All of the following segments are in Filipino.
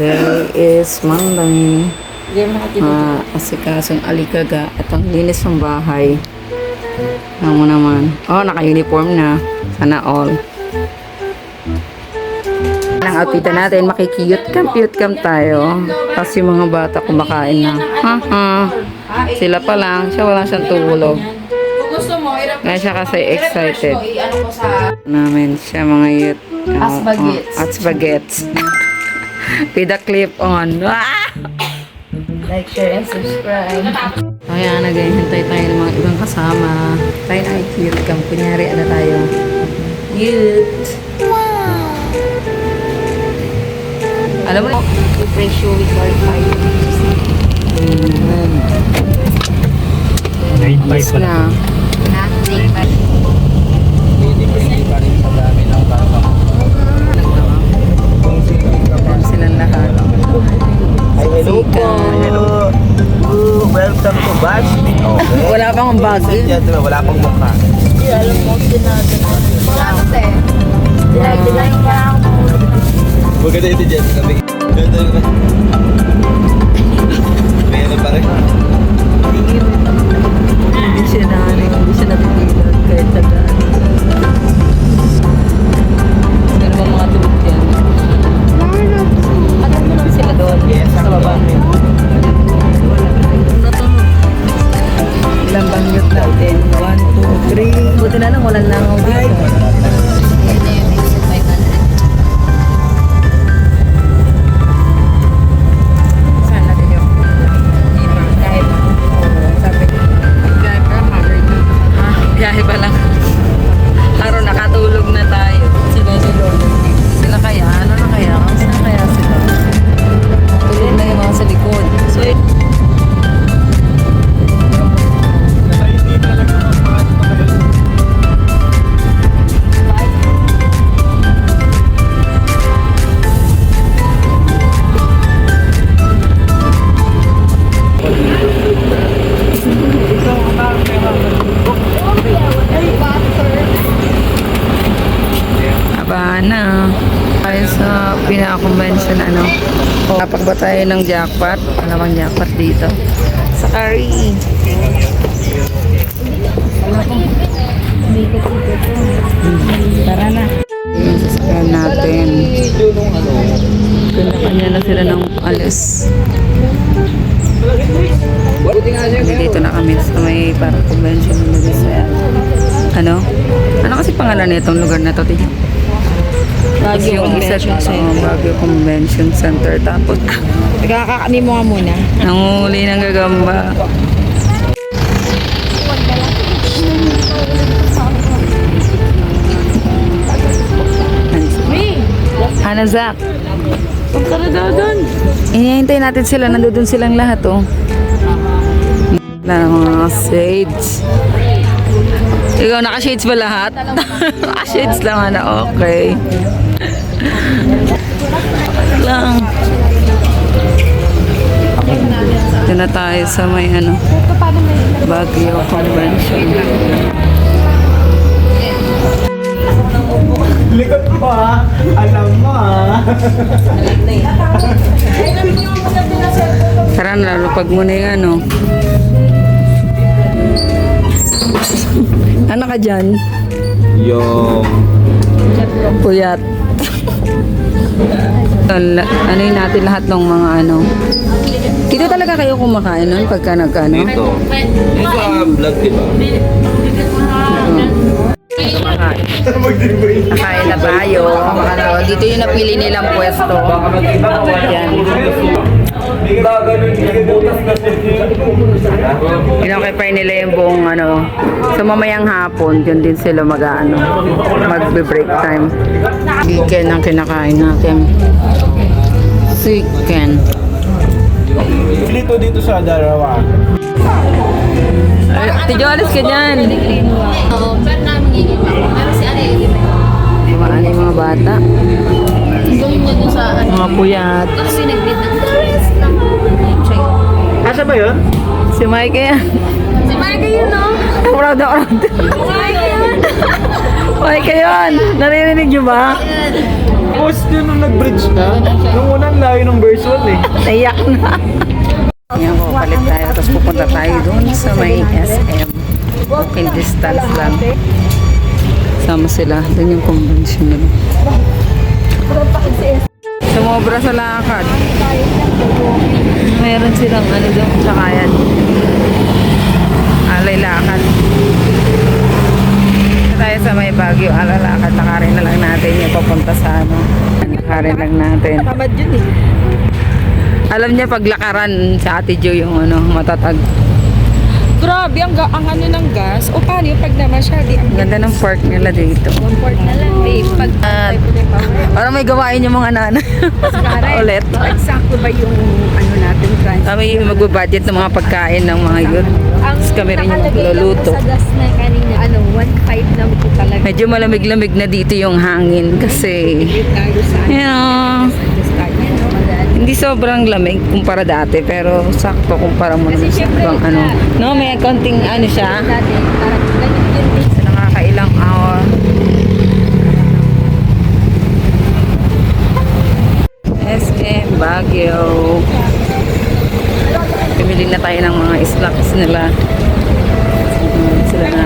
Today is Monday. Ah, asikasong alikaga at ang linis ng bahay. Ano mo naman. Oh, naka-uniform na. Sana all. Ang outfitan natin, makikiyot cam, cute cam tayo. Tapos yung mga bata kumakain na. Ha, ha. Sila pa lang. Siya wala siyang tulog. Kaya siya kasi excited. namin siya mga youth. Oh, As bagets. oh, as bagets. With the clip on. Ah! like, share, and subscribe. Kaya naghihintay tayo ng mga ibang kasama. Tayo ay cute cam. Kunyari, ano tayo? Cute. Wow! Alam mo, I-presyo with our fire. Amen. Night Yes na. Silang lahat. Ay, hello po. Sika. Ooh, welcome to Bash. Okay. Wala pang bag. Yan, diba, wala pang mukha. Salamat eh. Dilay-dilay ka lang. Huwag ka na ito dyan. Sabi ko, ganda na. May ano pa rin. Hindi siya na, hindi siya napipilan kahit tagaan. Sa baba. Ilang bangyot natin? 1, 2, 3. Buti na lang walang langaw dito. Tayo ng jackpot? Bang jackpot dito? Sa. Tara na. Sasakyan natin. Kanya-kanya na sila ng alis. Dito na kami sa may para convention na sa ano? Ano kasi pangalan nitong lugar na to, Tito? Baguio Convention Center. Baguio Convention Center. Tapos, Kakakani mo nga muna. nanguli ng gagamba. Ano, Zach? Punta na daw doon. Inihintay natin sila. Nandun silang lahat, oh. Na mga shades. Ikaw, naka-shades ba lahat? naka-shades lang, ano? Okay. lang. Ito na tayo sa may ano, Baguio Convention. Likod mo ha. Alam mo ha. Tara na, lalo pag muna yung ano. Ano ka dyan? Yung... Puyat. Ala- ano yun natin lahat ng mga ano. Dito talaga kayo kumakain nun pagka nagkano? Dito. Dito sa vlog, di ba? Kumakain. Nakain na tayo. Ano, dito yung napili nilang pwesto. Yan. Pinakipay nila yung buong ano. So mamayang hapon, dyan din sila mag ano, magbe-break time. Chicken ang kinakain natin. Chicken. Dito dito sa Darawa. Ay, Tiyo, alis ka dyan. Oo, pero namin. Pero si Ari, Kumaan yung mga bata. ano. Mga puyat. Kasi ba yun? Si Mike yan. Si Marga yun, no? Proud na proud. Marga yun. Mike yun. Naririnig niyo ba? Post yun nung nag-bridge na. Nung unang layo ng verse Naiyak na. Yan po, palit tayo. Tapos pupunta tayo dun sa may SM. Walking distance lang. Sama sila. Doon yung convention nila. Sumobra sa lakad. Meron silang ano doon, sakayan. Alay lakad. Tayo sa may Baguio, alalakad. Lakarin na lang natin yung papunta sa ano. Lakarin lang natin. Tamad yun eh. Alam niya paglakaran sa Ate Jo yung ano, matatag. Grabe, ang, ga- ang ano ng gas. O paano yung pag naman siya, di ang Ganda ng park nila dito. One port na lang, babe. Pag At parang may gawain yung mga nanay. Ulit. Eksakto ba yung ano natin, trans? Kami yung magbabudget ng mga pagkain ng mga youth. Tapos kami rin yung po sa gas na kanina, ano, 1.5 lang po talaga. Medyo malamig-lamig na dito yung hangin kasi sa you know, hindi sobrang lamig kumpara dati pero sakto kumpara mo naman sa ibang ano. No, may konting ano siya. So, nakakailang hour. SM Baguio. Pumili na tayo ng mga snacks nila. Sila na.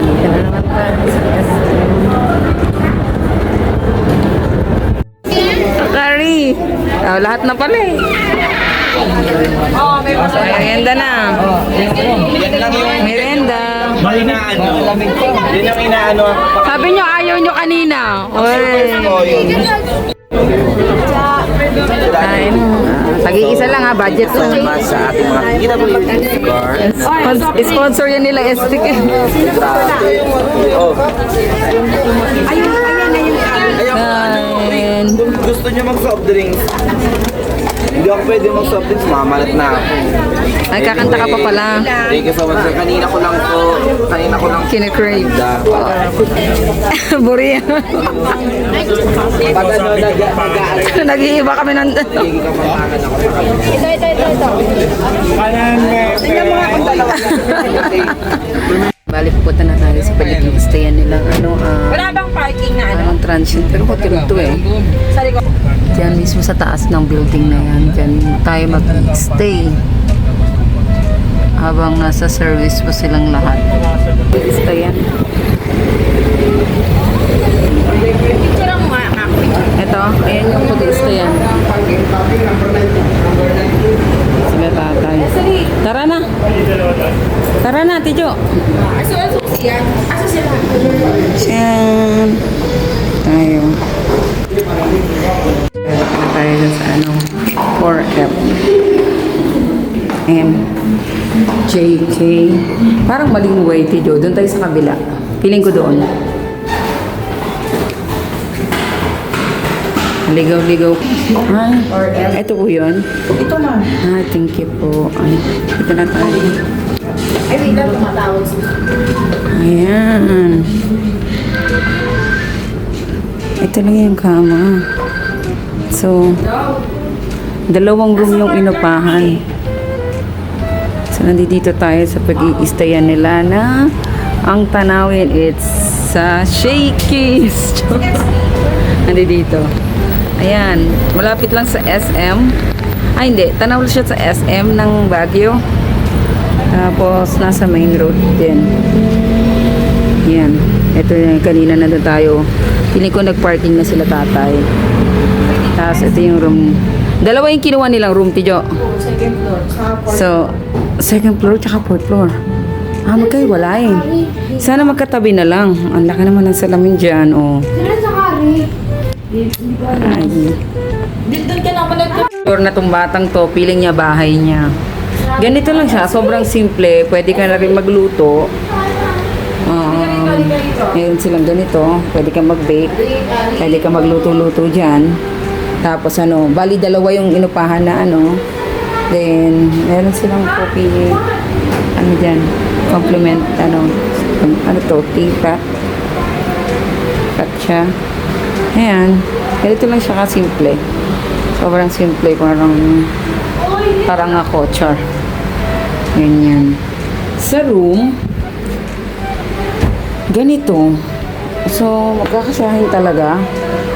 Yan na naman tayo! Oh, lahat na pala eh. Oh, may Merienda na. Yan lang yung Merienda. inaano. Yan ang inaano. Sabi nyo, ayaw nyo kanina. Oy. Kain. Tag-iisa lang ha, budget lang. Salamat sa ating mga kita yung. Spon- Sponsor yan nila, Estik. Oh. Kain. Gusto niyo mag soft drinks? Hindi ako pwede mag soft drinks, mamalat na ako. Ay, kakanta ka pa pala. Thank you so much. sir. Kanina ko lang to, kanina ko lang Kine-crave. da. Buri. Pag ano, nag-aaral, Nag-iiba kami ng... hindi ka matangan ako sa kanya. Ito, ito, ito, ito. Tingnan mo nga kung dalawa Bali, pupunta na tayo sa pag-i-stayan nilang ano, ah... Wala bang parking na ano? Anong transient? Pero hotel to eh. Diyan mismo sa taas ng building na yan. Diyan tayo mag-stay. Habang nasa service pa silang lahat. Stay yan. Ito, ayan yung pag-stay yan. Sila tatay. Tara na. Tara na, Tijo. Aso, aso siya. Aso sila. Diyan. Tayo. Tara tayo sa ano. 4F. M. JK. Parang maling way, Tijo. Doon tayo sa kabila. Piling ko doon. Ligaw-ligaw. Ah, ito po yun. Ito na. Ah, thank you po. Ay, ito na tayo. Ay, wait lang, tumatawag siya. Ayan. Ito lang yung kama. So, dalawang room yung inupahan. So, nandito tayo sa pag-iistayan nila na ang tanawin it's sa Shakey's. nandito. Ayan. Malapit lang sa SM. Ay, hindi. Tanaw siya sa SM ng Baguio. Tapos, nasa main road din. Yan. Ito yung kanina na tayo. Piling ko nag-parking na sila tatay. Tapos, ito yung room. Dalawa yung kinuha nilang room, Tijo. Second floor. So, second floor tsaka fourth floor. Ah, magkaiwalay. Sana magkatabi na lang. Ang laki naman ng salamin dyan, oh. Ay. Dito ka naman nag- Sure na tong batang to, feeling niya bahay niya. Ganito lang siya, sobrang simple. Pwede ka na rin magluto. Meron silang ganito. Pwede ka mag-bake. Pwede ka magluto-luto dyan. Tapos ano, bali dalawa yung inupahan na ano. Then, meron silang coffee, ano dyan, compliment, ano, ano to, teapot. Cut siya. Ayan. Ganito lang siya ka-simple. Sobrang simple. Parang, parang ako, char. Ganyan. Sa room, ganito. So, magkakasahin talaga.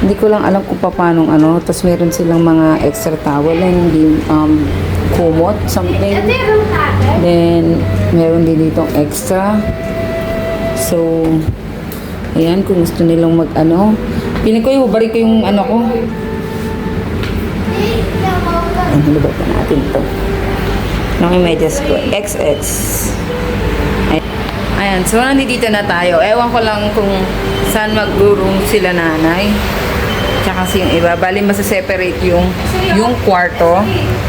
Hindi ko lang alam kung paano ano. Tapos meron silang mga extra towel and hindi um, kumot, something. Then, meron din ditong extra. So, ayan, kung gusto nilang mag ano. Piling ko yung balik ko yung ano ko. Ayan, halubot na natin to. Nung images ko, XX. Ayan. So nandito na tayo. Ewan ko lang kung saan mag-room sila nanay. Tsaka kasi yung iba, bali masa-separate yung, yung kwarto.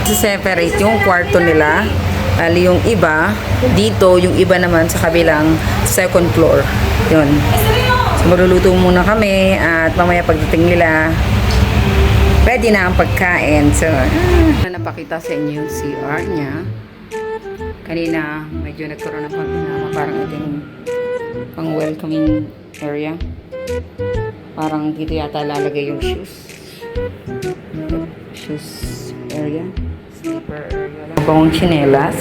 Masa-separate yung kwarto nila. Bali yung iba, dito, yung iba naman sa kabilang second floor. Yun. So maluluto muna kami at mamaya pagdating nila, ready na ang pagkain. So, ah, napakita sa inyo yung CR niya. Kanina, medyo nagkaroon ng pagkakama. Parang iting pang welcoming area. Parang dito yata lalagay yung shoes. Shoes area. Slipper area lang. Pang chinelas.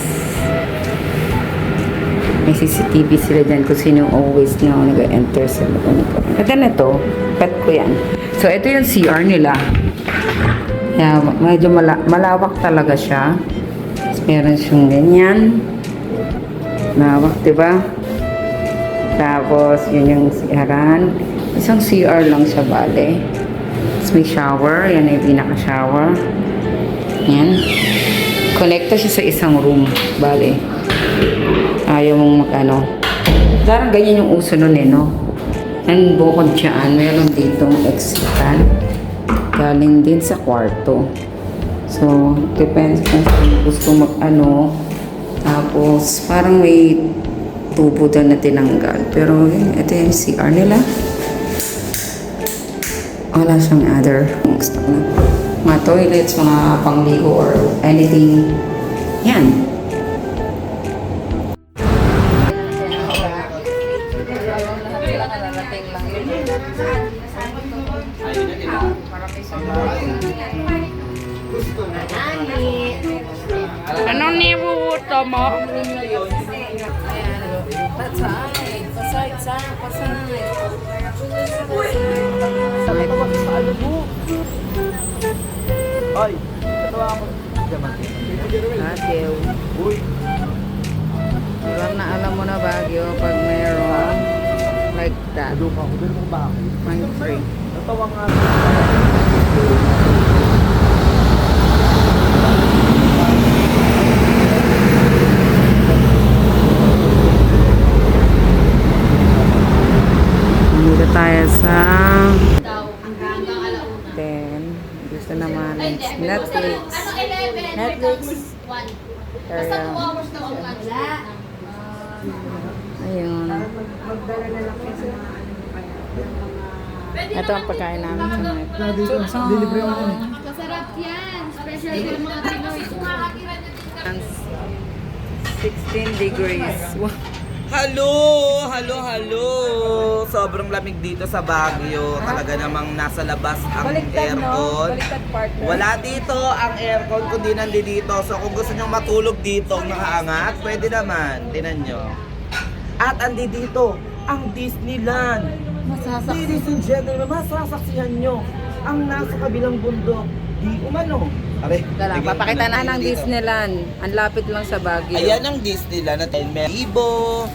May CCTV sila dyan kung sino always na nag-enter sa loob nito. Ito na to. Pet ko yan. So, ito yung CR nila. Kaya medyo mala- malawak talaga siya. Meron siyang ganyan. Lawak, di ba? Tapos, yun yung CRan. Isang CR lang siya, bale. Tapos may shower. Yan ay pinaka-shower. Yan. Connecta siya sa isang room, bale. Ayaw mong mag-ano. Parang ganyan yung uso nun eh, no? And bukod dyan, meron ditong extra galing din sa kwarto. So, depends kung gusto mag-ano. Tapos, parang may tubo daw na tinanggal. Pero, ito yung CR nila. Wala siyang other. Gusto ko na. Mga toilets, mga pangligo or anything. Yan. Ano nibuto mo? Ay, katawa ako. Baguio. Uy, Alam na alam mo na Baguio pag mayroon like that. lupa ko. Pero kung bakit? Pang free. Natawa nga. Nandito tayo sa Daw, hanggang alauna. 10. Gusto naman Ay, it's hindi. Netflix. Ano, 11? 1. Basta Area. 2 hours daw ang lunch. Ayun. Ito ang pagkain namin sa Netflix. Masarap yan. Especially yung mga Pinoy. 16 degrees. Wow. Halo! Halo, halo! Sobrang lamig dito sa Baguio. Talaga namang nasa labas ang aircon. partner. Wala dito ang aircon kundi nandito. So kung gusto nyo matulog dito nakaangat, pwede naman. Tinan nyo. At andi dito ang Disneyland. Ladies and gentlemen, masasaksihan nyo ang nasa kabilang bundok. Di umano. Are, lang, papakita na ng Disneyland. Ang lapit lang sa Baguio. Ayan ang Disneyland natin. May Ibo.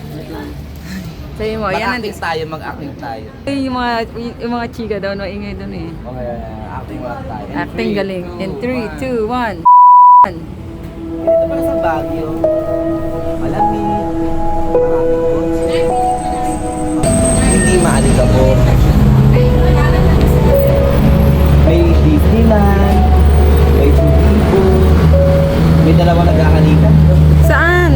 Sabi mo, yan ang Mag-acting tayo, mag-acting tayo. Disneyland. Yung mga, yung mga chika daw, no, ingay doon eh. Okay, acting muna tayo. In Acting three, galing. In two, 3, 2, 1. one. Dito pala sa Baguio. Malamig. Maraming kotse. Hindi maalikabok. May May dalawa nagkakalikan. Saan?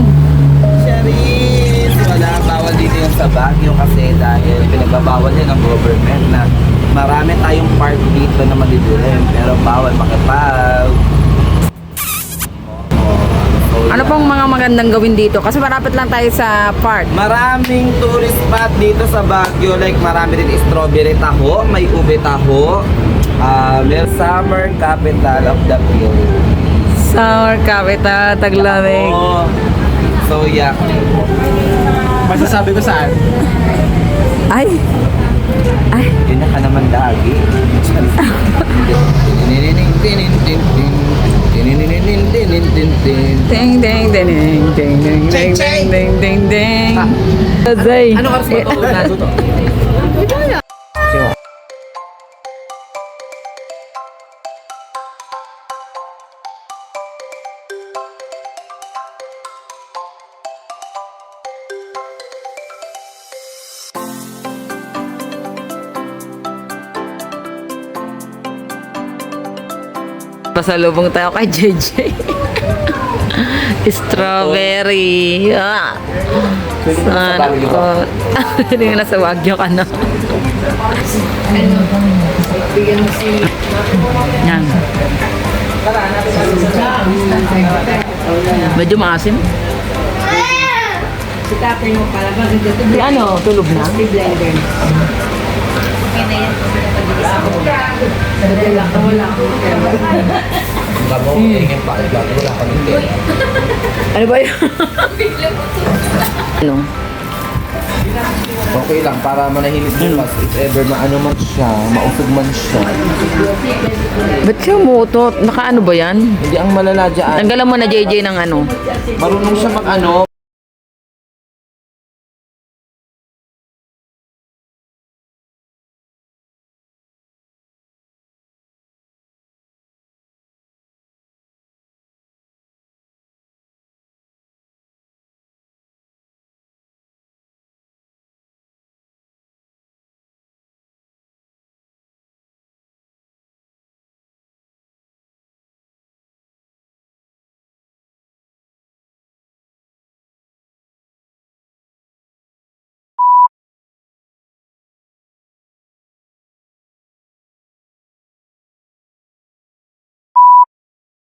Cheris! Wala, bawal dito yung sa Baguio kasi dahil pinagbabawal yan ng government na marami tayong park dito na madidilim pero bawal makipag. Ano pong mga magandang gawin dito? Kasi marapit lang tayo sa park. Maraming tourist spot dito sa Baguio. Like marami din strawberry taho, may ube taho. Uh, may summer capital of the Philippines. Summer capital, Taglamig. Oh, so yeah. Masasabi ko saan? Ay, Ay. Yun ka naman lagi. Ding, ding, ding, ding, ding, ding, ding, ding, ding, ding, ding. Zay. Ano oras ba ito? Pasalubong tayo kay JJ. Strawberry. Ah. Sana ko. Hindi nga nasa Wagyo ka na. Yan. Medyo maasim. Si Tapper mo pala. Ano? Tulog na? Si Blender. Okay na yan. Babaw, tingin pa. Wala ka nito. Ano ba yun? ano? Okay lang, para manahimik bukas. If ever maano man siya, mausog man siya. Ba't siya umutot? Naka ano ba yan? Hindi ang malala dyan. Tanggalan mo na JJ ng ano. Marunong siya mag ano,